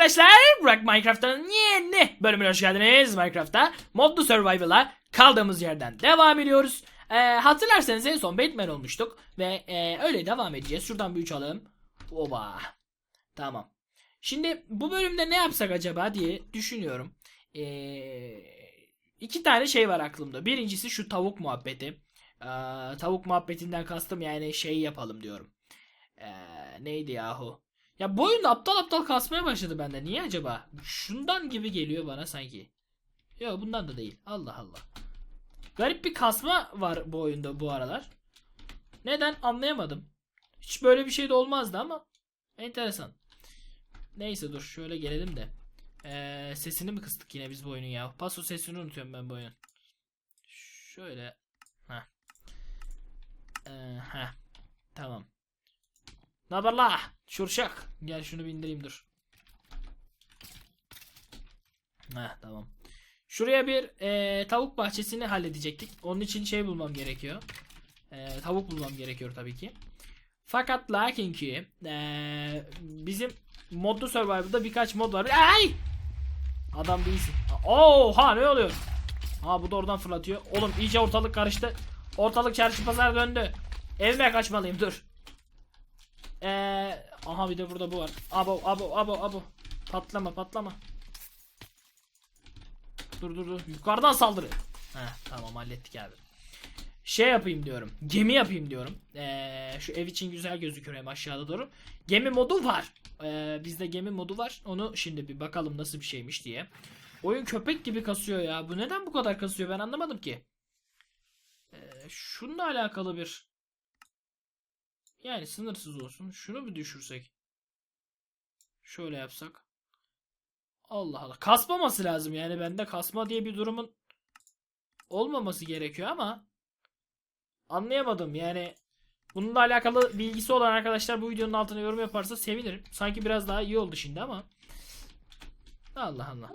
arkadaşlar. Burak Minecraft'ın yeni bölümüne hoş geldiniz. Minecraft'ta modlu survival'a kaldığımız yerden devam ediyoruz. Ee, hatırlarsanız en son Batman olmuştuk. Ve e, öyle devam edeceğiz. Şuradan bir uçalım. Oba. Tamam. Şimdi bu bölümde ne yapsak acaba diye düşünüyorum. Ee, iki tane şey var aklımda. Birincisi şu tavuk muhabbeti. Ee, tavuk muhabbetinden kastım yani şey yapalım diyorum. Ee, neydi yahu? Ya bu oyunda aptal aptal kasmaya başladı bende. Niye acaba? Şundan gibi geliyor bana sanki. Yok bundan da değil. Allah Allah. Garip bir kasma var bu oyunda bu aralar. Neden anlayamadım. Hiç böyle bir şey de olmazdı ama enteresan. Neyse dur şöyle gelelim de. Ee, sesini mi kıstık yine biz bu oyunun ya? Paso sesini unutuyorum ben bu oyunun. Şöyle. Heh. Ee, heh. Tamam. Ne haber la? Şurşak. Gel şunu bindireyim dur. Heh tamam. Şuraya bir e, tavuk bahçesini halledecektik. Onun için şey bulmam gerekiyor. E, tavuk bulmam gerekiyor tabii ki. Fakat lakin ki e, bizim modlu survival'da birkaç mod var. Ay! Adam değilsin. Oha ne oluyor? Ha bu da oradan fırlatıyor. Oğlum iyice ortalık karıştı. Ortalık çarşı pazar döndü. Evime kaçmalıyım dur. Eee aha bir de burada bu var. Abo abo abo abo. Patlama patlama. Dur dur dur. Yukarıdan saldırı. Heh tamam hallettik abi. Şey yapayım diyorum. Gemi yapayım diyorum. Ee, şu ev için güzel gözüküyor hem aşağıda doğru. Gemi modu var. Ee, bizde gemi modu var. Onu şimdi bir bakalım nasıl bir şeymiş diye. Oyun köpek gibi kasıyor ya. Bu neden bu kadar kasıyor ben anlamadım ki. Ee, şununla alakalı bir yani sınırsız olsun. Şunu bir düşürsek. Şöyle yapsak. Allah Allah. Kasmaması lazım yani bende kasma diye bir durumun olmaması gerekiyor ama anlayamadım yani bununla alakalı bilgisi olan arkadaşlar bu videonun altına yorum yaparsa sevinirim. Sanki biraz daha iyi oldu şimdi ama Allah Allah.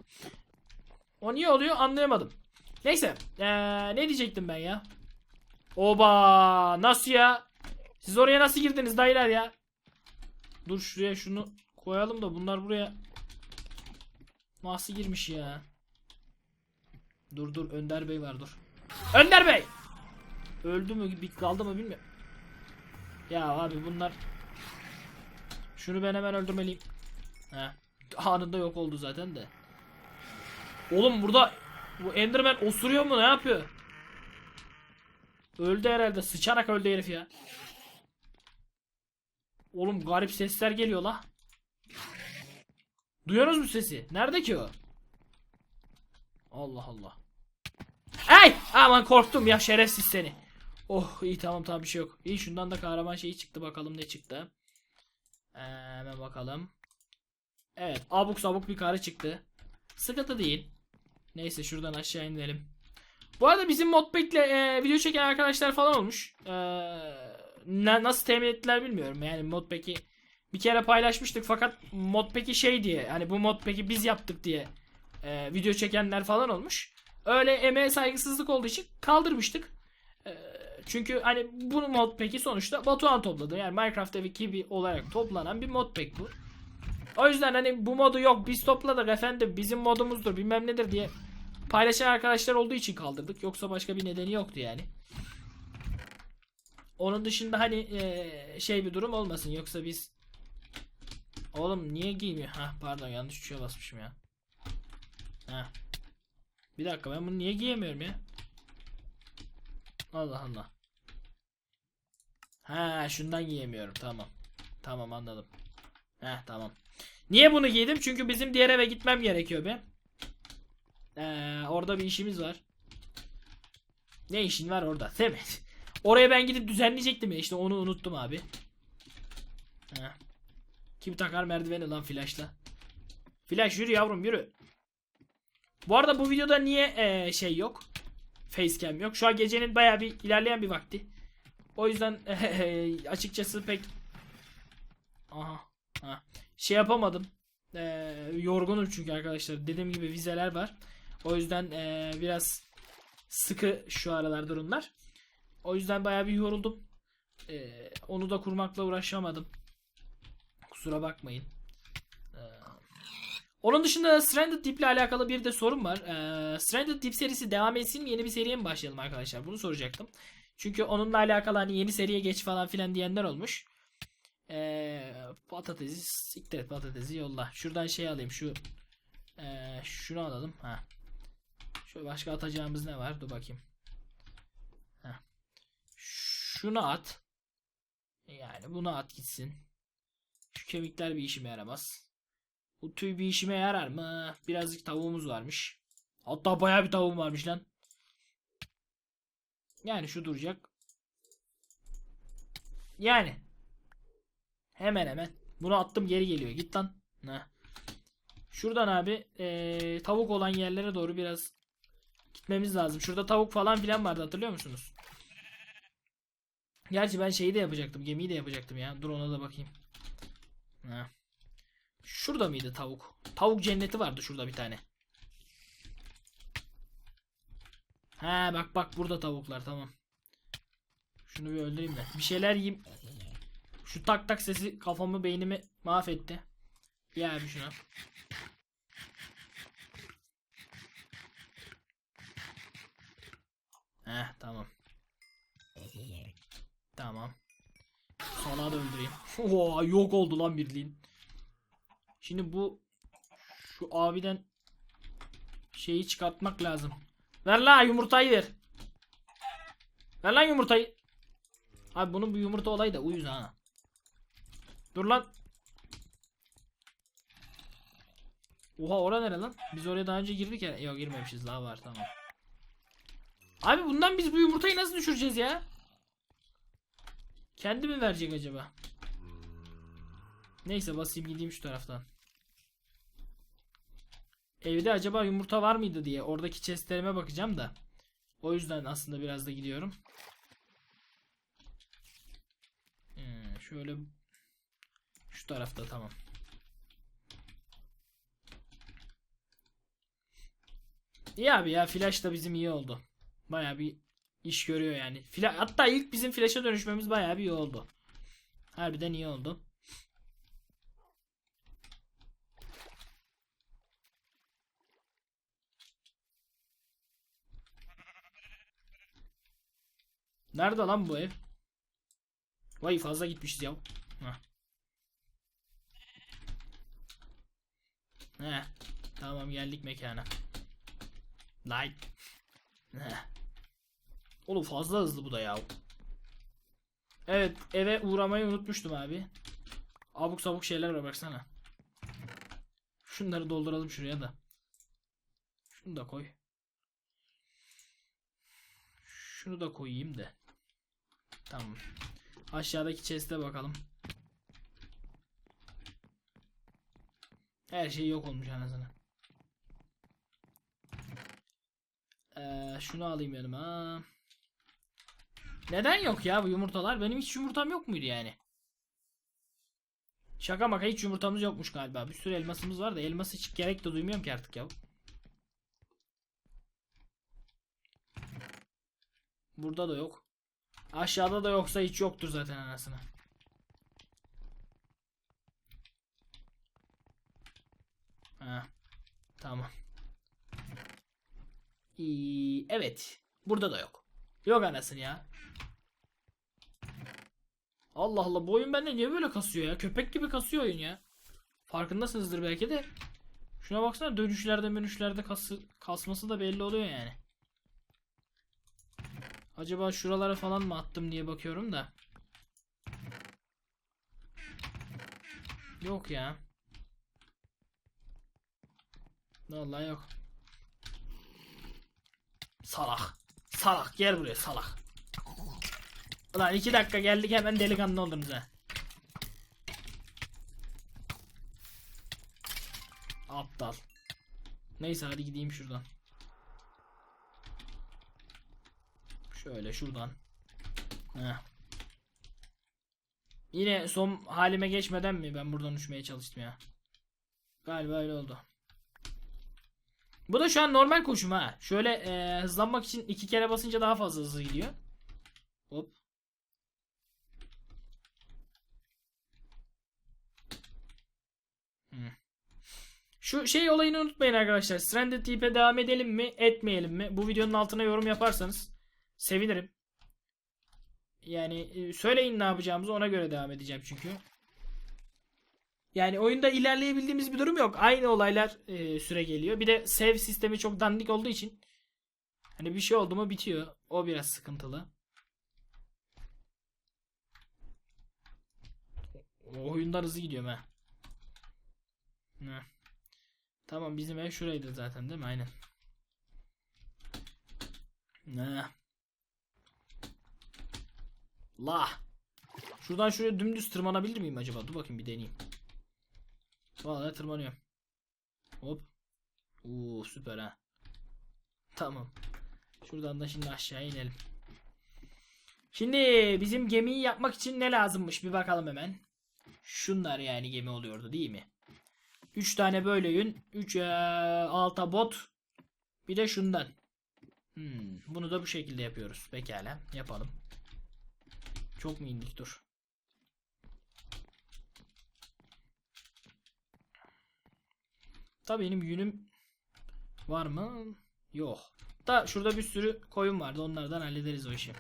O niye oluyor anlayamadım. Neyse. Ee, ne diyecektim ben ya? Oba nasıl ya? Siz oraya nasıl girdiniz dayılar ya? Dur şuraya şunu koyalım da bunlar buraya nasıl girmiş ya? Dur dur Önder Bey var dur. Önder Bey! Öldü mü bir kaldı mı bilmiyorum. Ya abi bunlar Şunu ben hemen öldürmeliyim. He. Anında yok oldu zaten de. Oğlum burada bu Enderman osuruyor mu ne yapıyor? Öldü herhalde. Sıçarak öldü herif ya. Oğlum garip sesler geliyor la. Duyuyorsunuz mu sesi? Nerede ki o? Allah Allah. Ay! Aman korktum ya şerefsiz seni. Oh iyi tamam tamam bir şey yok. İyi şundan da kahraman şeyi çıktı bakalım ne çıktı. Ee, hemen bakalım. Evet abuk sabuk bir karı çıktı. Sıkıntı değil. Neyse şuradan aşağı inelim. Bu arada bizim modpack'le e, video çeken arkadaşlar falan olmuş. E, ne, nasıl temin ettiler bilmiyorum. Yani modpack'i bir kere paylaşmıştık fakat modpack'i şey diye hani bu modpack'i biz yaptık diye e, video çekenler falan olmuş. Öyle emeğe saygısızlık olduğu için kaldırmıştık. E, çünkü hani bu modpack'i sonuçta Batuhan topladı. Yani Minecraft ekibi olarak toplanan bir modpack bu. O yüzden hani bu modu yok biz topladık efendim bizim modumuzdur bilmem nedir diye paylaşan arkadaşlar olduğu için kaldırdık. Yoksa başka bir nedeni yoktu yani. Onun dışında hani şey bir durum olmasın. Yoksa biz Oğlum niye giymiyor? Ha pardon yanlış tuşa basmışım ya. Ha. Bir dakika ben bunu niye giyemiyorum ya? Allah Allah. Ha şundan giyemiyorum tamam. Tamam anladım. Ha tamam. Niye bunu giydim? Çünkü bizim diğer eve gitmem gerekiyor be. Ee, orada bir işimiz var. Ne işin var orada? Değil? Oraya ben gidip düzenleyecektim ya işte onu unuttum abi. Heh. Kim takar merdiveni lan flashla? Flash yürü yavrum yürü. Bu arada bu videoda niye ee, şey yok? Facecam yok. Şu an gecenin baya bir ilerleyen bir vakti. O yüzden ee, açıkçası pek Aha. Ha. Şey yapamadım. Ee, yorgunum çünkü arkadaşlar. Dediğim gibi vizeler var. O yüzden ee, biraz sıkı şu aralar durumlar. O yüzden bayağı bir yoruldum. Ee, onu da kurmakla uğraşamadım. Kusura bakmayın. Ee, Onun dışında Stranded Deep ile alakalı bir de sorun var. Ee, Stranded Deep serisi devam etsin mi yeni bir seriye mi başlayalım arkadaşlar? Bunu soracaktım. Çünkü onunla alakalı hani yeni seriye geç falan filan diyenler olmuş. Ee, patatesi siktir patatesi yolla. Şuradan şey alayım şu ee, şunu alalım. Ha. Şöyle başka atacağımız ne var? Dur bakayım. Şunu at. Yani bunu at gitsin. Şu kemikler bir işime yaramaz. Bu tüy bir işime yarar mı? Birazcık tavuğumuz varmış. Hatta bayağı bir tavuğum varmış lan. Yani şu duracak. Yani. Hemen hemen. Bunu attım geri geliyor. Git lan. Ne? Şuradan abi eee, tavuk olan yerlere doğru biraz gitmemiz lazım. Şurada tavuk falan filan vardı hatırlıyor musunuz? Gerçi ben şeyi de yapacaktım. Gemiyi de yapacaktım ya. Dur ona da bakayım. Ha. Şurada mıydı tavuk? Tavuk cenneti vardı şurada bir tane. He bak bak burada tavuklar tamam. Şunu bir öldüreyim de. Bir şeyler yiyeyim. Şu tak tak sesi kafamı beynimi mahvetti. Abi şunu. Heh tamam. Tamam. Sana da öldüreyim. Oo, yok oldu lan birliğin. Şimdi bu şu abiden şeyi çıkartmak lazım. Ver la yumurtayı ver. Ver lan yumurtayı. Abi bunun bu yumurta olayı da uyuz ha. Dur lan. Oha ora nere lan? Biz oraya daha önce girdik ya. Yok girmemişiz daha var tamam. Abi bundan biz bu yumurtayı nasıl düşüreceğiz ya? Kendi mi verecek acaba? Neyse basayım gideyim şu taraftan. Evde acaba yumurta var mıydı diye oradaki chestlerime bakacağım da. O yüzden aslında biraz da gidiyorum. Hmm, şöyle şu tarafta tamam. İyi abi ya flash da bizim iyi oldu. Baya bir iş görüyor yani. Fla Hatta ilk bizim flash'a dönüşmemiz baya bir iyi oldu. Harbiden iyi oldu. Nerede lan bu ev? Vay fazla gitmişiz ya. Heh. Heh. Tamam geldik mekana. Light. Heh. Oğlum fazla hızlı bu da ya. Evet eve uğramayı unutmuştum abi. Abuk sabuk şeyler var baksana. Şunları dolduralım şuraya da. Şunu da koy. Şunu da koyayım da. Tamam. Aşağıdaki chest'e bakalım. Her şey yok olmuş anasını. Ee, şunu alayım yanıma. Neden yok ya bu yumurtalar? Benim hiç yumurtam yok muydu yani? Şaka maka hiç yumurtamız yokmuş galiba. Bir sürü elmasımız var da elması hiç gerek de duymuyorum ki artık ya. Burada da yok. Aşağıda da yoksa hiç yoktur zaten anasını. Ha, tamam. İyi, evet. Burada da yok. Yok anasını ya. Allah Allah bu oyun bende niye böyle kasıyor ya? Köpek gibi kasıyor oyun ya. Farkındasınızdır belki de. Şuna baksana dönüşlerde menüşlerde kası, kasması da belli oluyor yani. Acaba şuralara falan mı attım diye bakıyorum da. Yok ya. Vallahi yok. Salak. Salak gel buraya salak. Ulan iki dakika geldik hemen delikanlı oldunuz ha. Aptal. Neyse hadi gideyim şuradan. Şöyle şuradan. Heh. Yine son halime geçmeden mi ben buradan uçmaya çalıştım ya. Galiba öyle oldu. Bu da şu an normal koşum ha. Şöyle e, hızlanmak için iki kere basınca daha fazla hızlı gidiyor. Hop. Hmm. Şu şey olayını unutmayın arkadaşlar. Stranded Deep'e devam edelim mi, etmeyelim mi? Bu videonun altına yorum yaparsanız sevinirim. Yani e, söyleyin ne yapacağımızı ona göre devam edeceğim çünkü. Yani oyunda ilerleyebildiğimiz bir durum yok. Aynı olaylar e, süre geliyor. Bir de save sistemi çok dandik olduğu için hani bir şey oldu mu bitiyor. O biraz sıkıntılı. O oyundan hızlı gidiyorum ha. Heh. Tamam bizim ev şuraydı zaten değil mi? Aynen. Ne? La. Şuradan şuraya dümdüz tırmanabilir miyim acaba? Dur bakayım bir deneyeyim. Vallahi tırmanıyorum. Hop. Oo süper ha. Tamam. Şuradan da şimdi aşağı inelim. Şimdi bizim gemiyi yapmak için ne lazımmış bir bakalım hemen. Şunlar yani gemi oluyordu değil mi? 3 tane böyle yün. 3 alta bot. Bir de şundan. Hmm, bunu da bu şekilde yapıyoruz. Pekala yapalım. Çok mu indik dur. Tabii benim yünüm var mı? Yok. Da şurada bir sürü koyun vardı. Onlardan hallederiz o işi.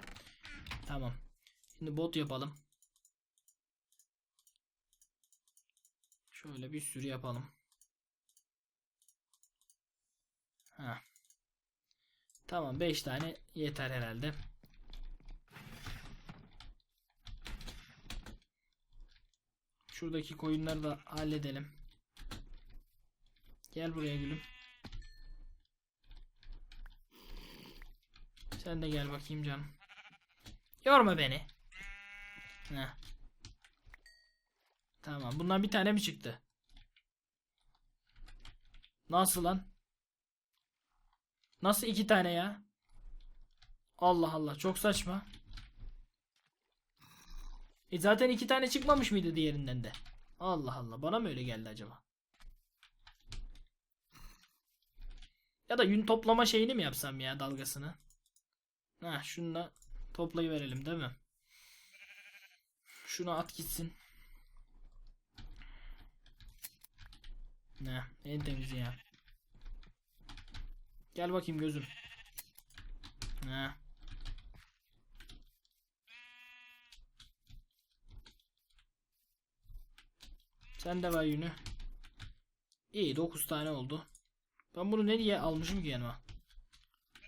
Tamam. Şimdi bot yapalım. Şöyle bir sürü yapalım. Ha. Tamam 5 tane yeter herhalde. Şuradaki koyunları da halledelim. Gel buraya gülüm. Sen de gel bakayım canım. Yorma beni. Heh. Tamam. Bundan bir tane mi çıktı? Nasıl lan? Nasıl iki tane ya? Allah Allah. Çok saçma. E zaten iki tane çıkmamış mıydı diğerinden de? Allah Allah. Bana mı öyle geldi acaba? Ya da yün toplama şeyini mi yapsam ya dalgasını? Ha şununla toplayıverelim değil mi? Şunu at gitsin. Ne? En temizi ya. Gel bakayım gözüm. Ne? Sen de var yünü. İyi 9 tane oldu. Ben bunu nereye almışım ki yanıma?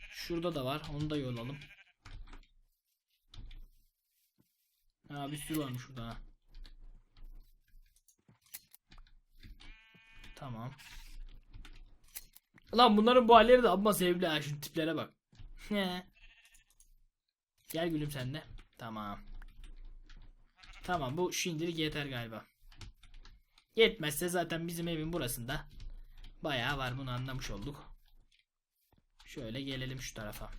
Şurada da var. Onu da yollalım. Ha bir sürü varmış burada ha. Tamam. Lan bunların bu halleri de amma sevimli ha. Şu tiplere bak. Gel gülüm sen de. Tamam. Tamam bu şimdilik yeter galiba. Yetmezse zaten bizim evin burasında bayağı var bunu anlamış olduk. Şöyle gelelim şu tarafa.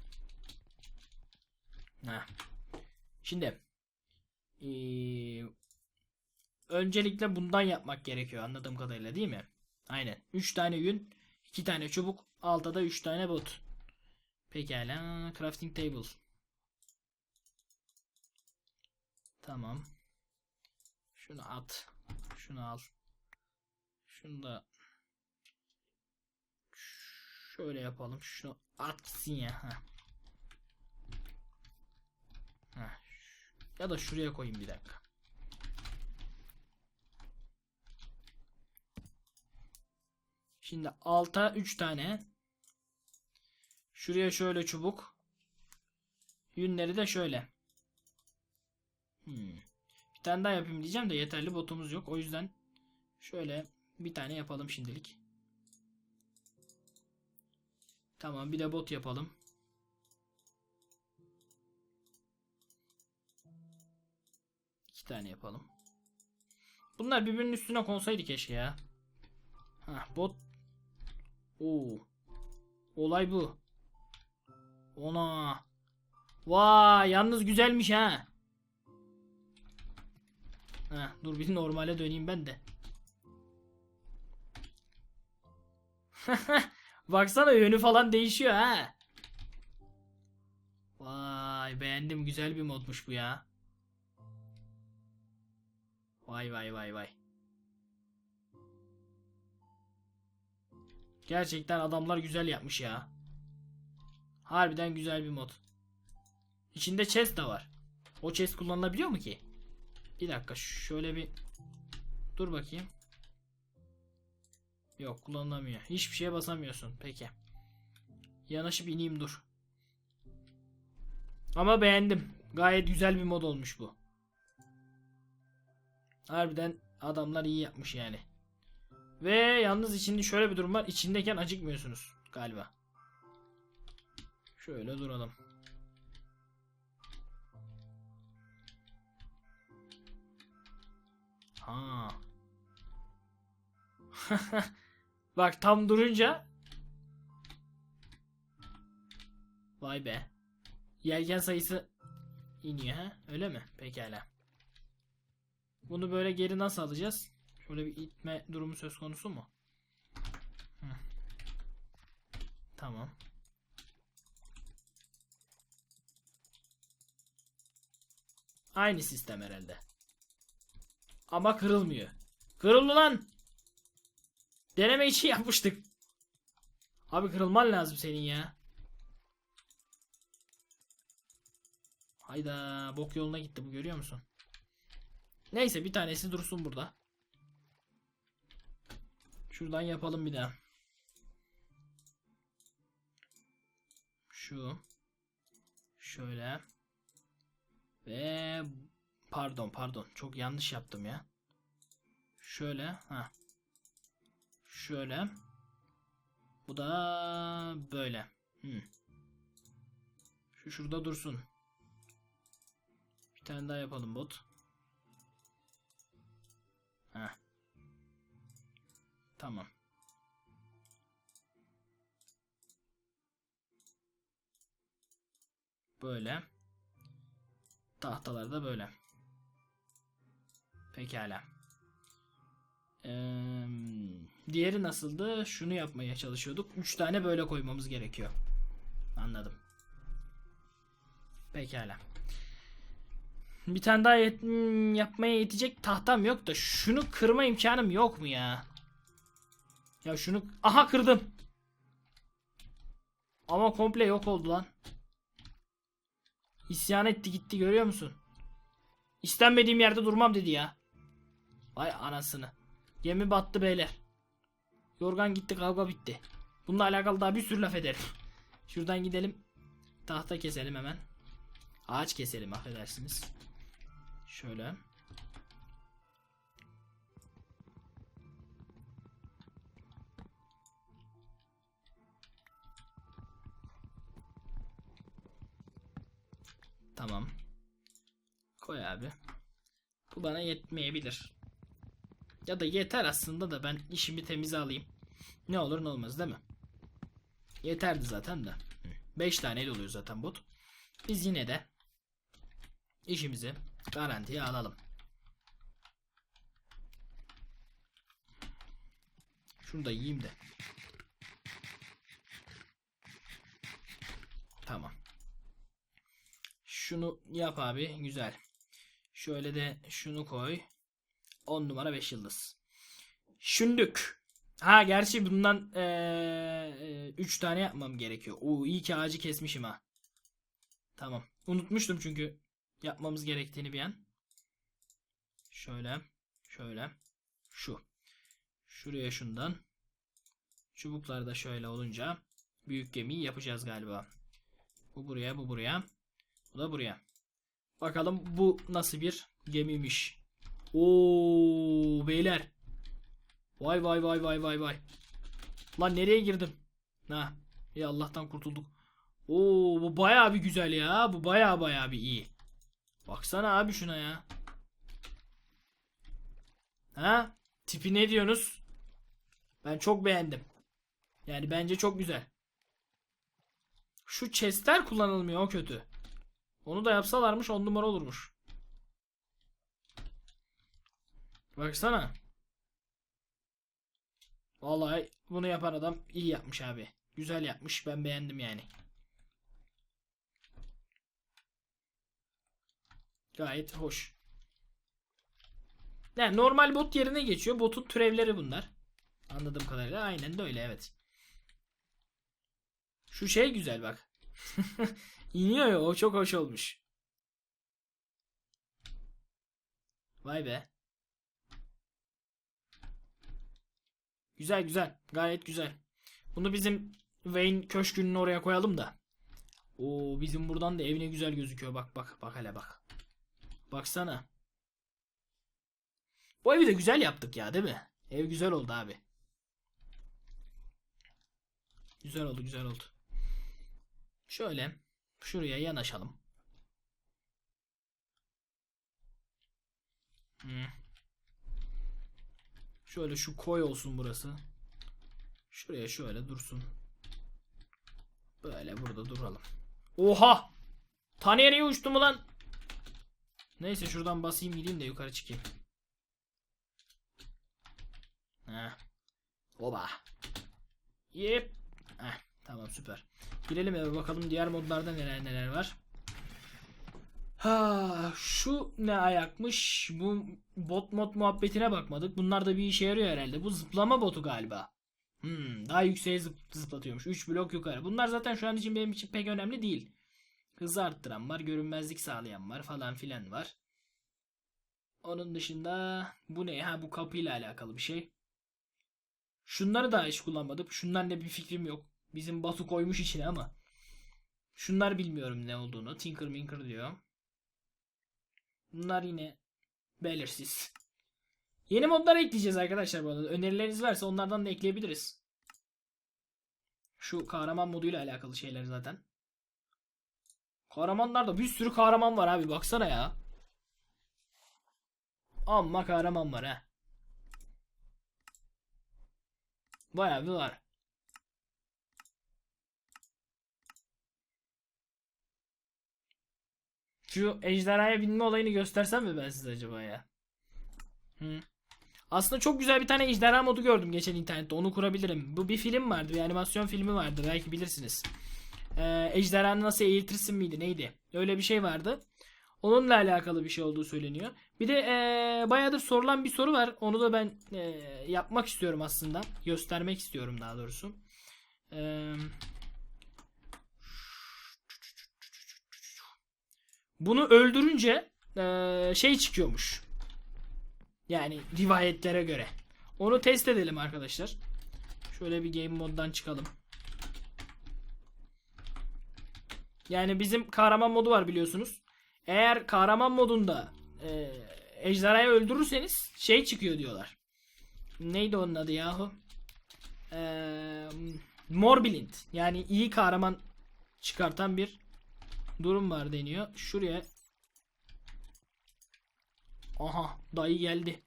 Ha. Şimdi ee, öncelikle bundan yapmak gerekiyor anladığım kadarıyla değil mi? Aynen. 3 tane yün, 2 tane çubuk, altta da 3 tane bot. Pekala. Crafting table. Tamam. Şunu at. Şunu al. Şunu da şöyle yapalım. Şunu at gitsin ya. Heh. Ya da şuraya koyayım bir dakika. Şimdi alta 3 tane. Şuraya şöyle çubuk. Yünleri de şöyle. Hmm. Bir tane daha yapayım diyeceğim de yeterli botumuz yok. O yüzden şöyle bir tane yapalım şimdilik. Tamam bir de bot yapalım. İki tane yapalım. Bunlar birbirinin üstüne konsaydı keşke ya. Ha bot. Oo. Olay bu. Ona. Vay yalnız güzelmiş ha. Ha dur bir normale döneyim ben de. Baksana yönü falan değişiyor ha. Vay beğendim güzel bir modmuş bu ya. Vay vay vay vay. Gerçekten adamlar güzel yapmış ya. Harbiden güzel bir mod. İçinde chest de var. O chest kullanılabiliyor mu ki? Bir dakika şöyle bir dur bakayım. Yok kullanılamıyor. Hiçbir şeye basamıyorsun. Peki. Yanaşıp ineyim dur. Ama beğendim. Gayet güzel bir mod olmuş bu. Harbiden adamlar iyi yapmış yani. Ve yalnız içinde şöyle bir durum var. İçindeyken acıkmıyorsunuz galiba. Şöyle duralım. Ha. Bak tam durunca Vay be. Yelken sayısı iniyor ha? Öyle mi? Pekala. Bunu böyle geri nasıl alacağız? Şöyle bir itme durumu söz konusu mu? Hı. Tamam. Aynı sistem herhalde. Ama kırılmıyor. Kırıldı lan. Deneme için yapmıştık. Abi kırılman lazım senin ya. Hayda bok yoluna gitti bu görüyor musun? Neyse bir tanesi dursun burada. Şuradan yapalım bir daha. Şu. Şöyle. Ve pardon pardon çok yanlış yaptım ya. Şöyle ha. Şöyle. Bu da böyle. Hmm. Şu şurada dursun. Bir tane daha yapalım bot. Heh. Tamam. Böyle. Tahtalar da böyle. Pekala. Ee, diğeri nasıldı? Şunu yapmaya çalışıyorduk. 3 tane böyle koymamız gerekiyor. Anladım. Pekala. Bir tane daha yet- hmm, yapmaya yetecek tahtam yok da şunu kırma imkanım yok mu ya? Ya şunu aha kırdım. Ama komple yok oldu lan. İsyan etti gitti görüyor musun? İstenmediğim yerde durmam dedi ya. Vay anasını. Gemi battı beyler. Yorgan gitti kavga bitti. Bununla alakalı daha bir sürü laf ederim. Şuradan gidelim. Tahta keselim hemen. Ağaç keselim affedersiniz. Şöyle. Tamam. Koy abi. Bu bana yetmeyebilir. Ya da yeter aslında da ben işimi temize alayım. Ne olur ne olmaz değil mi? Yeterdi zaten de. 5 tane oluyor zaten bot. Biz yine de işimizi garantiye alalım. Şunu da yiyeyim de. Tamam. Şunu yap abi. Güzel. Şöyle de şunu koy. 10 numara 5 yıldız. Şündük. Ha gerçi bundan 3 tane yapmam gerekiyor. Oo iyi ki ağacı kesmişim ha. Tamam. Unutmuştum çünkü yapmamız gerektiğini bir an. Şöyle. Şöyle. Şu. Şuraya şundan. Çubuklar da şöyle olunca büyük gemiyi yapacağız galiba. Bu buraya, bu buraya. Bu da buraya. Bakalım bu nasıl bir gemiymiş. Oo beyler. Vay vay vay vay vay vay. Lan nereye girdim? Ha. Ya Allah'tan kurtulduk. Oo bu bayağı bir güzel ya. Bu bayağı bayağı bir iyi. Baksana abi şuna ya. Ha? Tipi ne diyorsunuz? Ben çok beğendim. Yani bence çok güzel. Şu chestler kullanılmıyor o kötü. Onu da yapsalarmış on numara olurmuş. Baksana. Vallahi bunu yapan adam iyi yapmış abi. Güzel yapmış. Ben beğendim yani. Gayet hoş. Yani normal bot yerine geçiyor. Botun türevleri bunlar. Anladığım kadarıyla aynen de öyle evet. Şu şey güzel bak. İniyor ya o çok hoş olmuş. Vay be. Güzel güzel. Gayet güzel. Bunu bizim Wayne köşkünün oraya koyalım da. Oo bizim buradan da evine güzel gözüküyor. Bak bak bak hele bak. Baksana. Bu evi de güzel yaptık ya değil mi? Ev güzel oldu abi. Güzel oldu güzel oldu. Şöyle şuraya yanaşalım. Hı. Şöyle şu koy olsun burası. Şuraya şöyle dursun. Böyle burada duralım. Oha! Ta nereye uçtu mu lan? Neyse şuradan basayım gideyim de yukarı çıkayım. Heh. Oba. Yep. Heh, tamam süper. Girelim eve bakalım diğer modlarda neler neler var. Ha, şu ne ayakmış? Bu bot mod muhabbetine bakmadık. Bunlar da bir işe yarıyor herhalde. Bu zıplama botu galiba. Hmm, daha yükseğe zıp, zıplatıyormuş. 3 blok yukarı. Bunlar zaten şu an için benim için pek önemli değil. Hızı arttıran var, görünmezlik sağlayan var falan filan var. Onun dışında bu ne? Ha bu kapıyla alakalı bir şey. Şunları da hiç kullanmadık. Şundan ne bir fikrim yok. Bizim Batu koymuş içine ama. Şunlar bilmiyorum ne olduğunu. Tinker Minker diyor. Bunlar yine belirsiz. Yeni modlar ekleyeceğiz arkadaşlar bu arada. Önerileriniz varsa onlardan da ekleyebiliriz. Şu kahraman moduyla alakalı şeyler zaten. Kahramanlarda bir sürü kahraman var abi baksana ya. Amma kahraman var ha. Bayağı bir var. Şu ejderhaya binme olayını göstersem mi ben size acaba ya? Hı. Aslında çok güzel bir tane ejderha modu gördüm geçen internette. Onu kurabilirim. Bu bir film vardı. Bir animasyon filmi vardı. Belki bilirsiniz. Ee, ejderhanı nasıl eğitirsin miydi? Neydi? Öyle bir şey vardı. Onunla alakalı bir şey olduğu söyleniyor. Bir de ee, bayağıdır sorulan bir soru var. Onu da ben ee, yapmak istiyorum aslında. Göstermek istiyorum daha doğrusu. Eee... Bunu öldürünce eee, şey çıkıyormuş. Yani rivayetlere göre. Onu test edelim arkadaşlar. Şöyle bir game moddan çıkalım. Yani bizim kahraman modu var biliyorsunuz. Eğer kahraman modunda e, ejderhayı öldürürseniz şey çıkıyor diyorlar. Neydi onun adı yahu? E, Morbiland. Yani iyi kahraman çıkartan bir durum var deniyor. Şuraya Aha dayı geldi.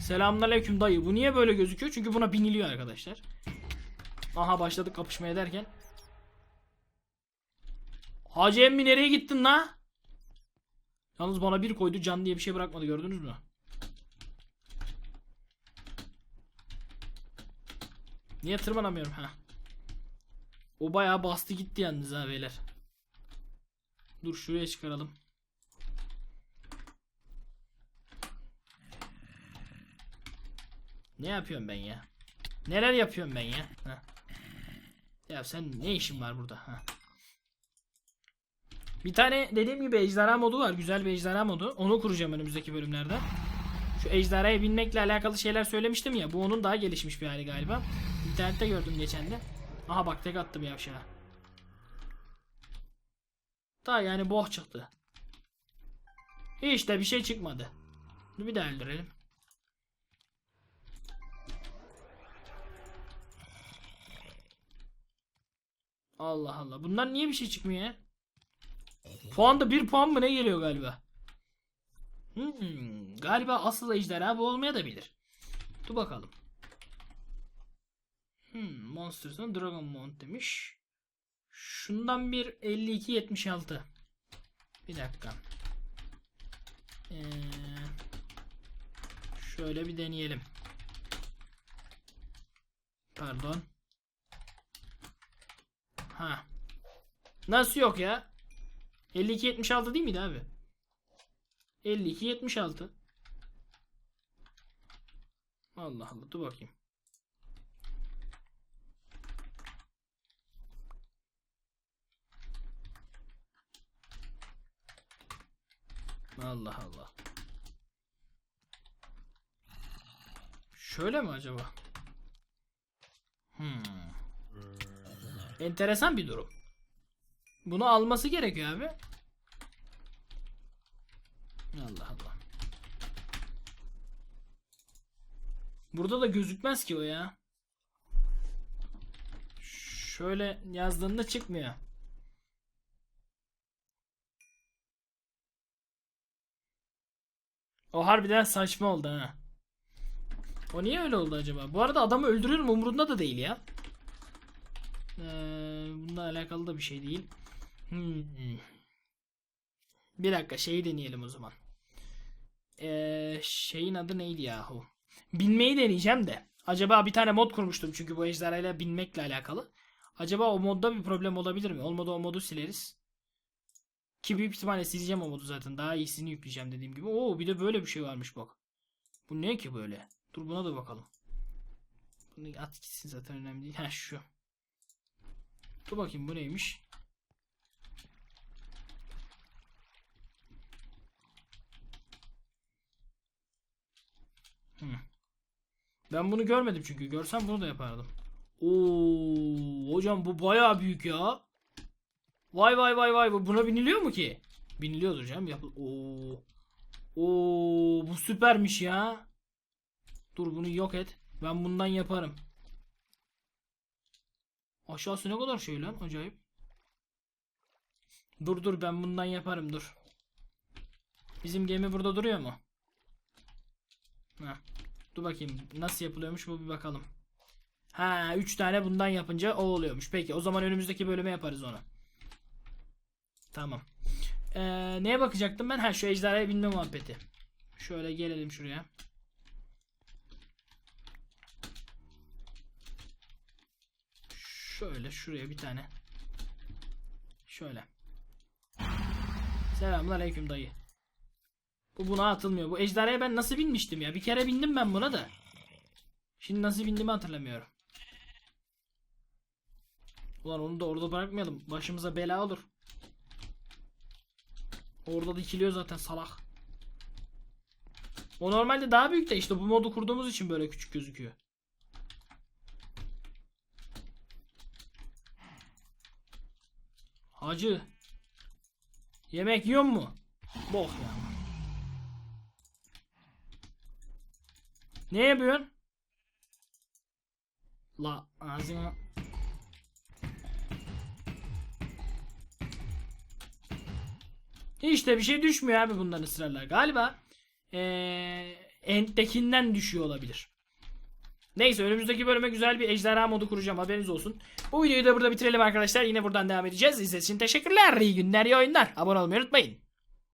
Selamünaleyküm dayı. Bu niye böyle gözüküyor? Çünkü buna biniliyor arkadaşlar. Aha başladık kapışmaya derken. Hacı emmi nereye gittin la? Yalnız bana bir koydu can diye bir şey bırakmadı gördünüz mü? Niye tırmanamıyorum ha? O bayağı bastı gitti yalnız ha beyler. Dur şuraya çıkaralım. Ne yapıyorum ben ya? Neler yapıyorum ben ya? Ha. Ya sen ne işin var burada? Ha. Bir tane dediğim gibi ejderha modu var. Güzel bir ejderha modu. Onu kuracağım önümüzdeki bölümlerde. Şu ejderhaya binmekle alakalı şeyler söylemiştim ya. Bu onun daha gelişmiş bir hali galiba. İnternette gördüm geçen de. Aha bak tek attı bir yavşağa. Daha yani boh çıktı. Hiç bir şey çıkmadı. Bir daha öldürelim. Allah Allah. Bunlar niye bir şey çıkmıyor ya? Puanda bir puan mı ne geliyor galiba? Hmm, galiba asıl ejderha bu olmaya da bilir. Dur bakalım. Hmm, Monsters'ın Dragon Mount demiş. Şundan bir 52 76. Bir dakika. Ee, şöyle bir deneyelim. Pardon. Ha. Nasıl yok ya? 52 76 değil miydi abi? 52 76. Allah Allah dur bakayım. Allah Allah. Şöyle mi acaba? Hmm. Enteresan bir durum. Bunu alması gerekiyor abi. Allah Allah. Burada da gözükmez ki o ya. Şöyle yazdığında çıkmıyor. O harbiden saçma oldu ha. O niye öyle oldu acaba? Bu arada adamı öldürüyorum umurunda da değil ya. Ee, bununla alakalı da bir şey değil. Hmm. Bir dakika şeyi deneyelim o zaman. Ee, şeyin adı neydi yahu? Binmeyi deneyeceğim de. Acaba bir tane mod kurmuştum çünkü bu ejderhayla binmekle alakalı. Acaba o modda bir problem olabilir mi? Olmadı o modu sileriz. Ki büyük ihtimalle sileceğim o modu zaten. Daha iyisini yükleyeceğim dediğim gibi. Oo bir de böyle bir şey varmış bak. Bu ne ki böyle? Dur buna da bakalım. Bunu at gitsin zaten önemli değil. Ha şu. Dur bakayım bu neymiş? Hı. Ben bunu görmedim çünkü. Görsem bunu da yapardım. Oo, hocam bu bayağı büyük ya. Vay vay vay vay. Buna biniliyor mu ki? Biniliyordur canım. Yapıl Oo. Oo, bu süpermiş ya. Dur bunu yok et. Ben bundan yaparım. Aşağısı ne kadar şey lan acayip. Dur dur ben bundan yaparım dur. Bizim gemi burada duruyor mu? Heh. Dur bakayım nasıl yapılıyormuş bu bir bakalım. Ha 3 tane bundan yapınca o oluyormuş. Peki o zaman önümüzdeki bölüme yaparız onu. Tamam. Ee, neye bakacaktım ben? Ha şu ejderhaya binme muhabbeti. Şöyle gelelim şuraya. Şöyle şuraya bir tane. Şöyle. Selamun aleyküm dayı. Bu buna atılmıyor. Bu ejderhaya ben nasıl binmiştim ya? Bir kere bindim ben buna da. Şimdi nasıl bindiğimi hatırlamıyorum. Ulan onu da orada bırakmayalım. Başımıza bela olur. Orada dikiliyor zaten salak. O normalde daha büyük de işte bu modu kurduğumuz için böyle küçük gözüküyor. Hacı. Yemek yiyor mu? Bok ya. Ne yapıyorsun? La ağzına. İşte bir şey düşmüyor abi bundan ısrarla. Galiba ee, End'dekinden düşüyor olabilir. Neyse önümüzdeki bölüme güzel bir ejderha modu kuracağım haberiniz olsun. Bu videoyu da burada bitirelim arkadaşlar. Yine buradan devam edeceğiz. İzlediğiniz için teşekkürler. İyi günler, iyi oyunlar. Abone olmayı unutmayın.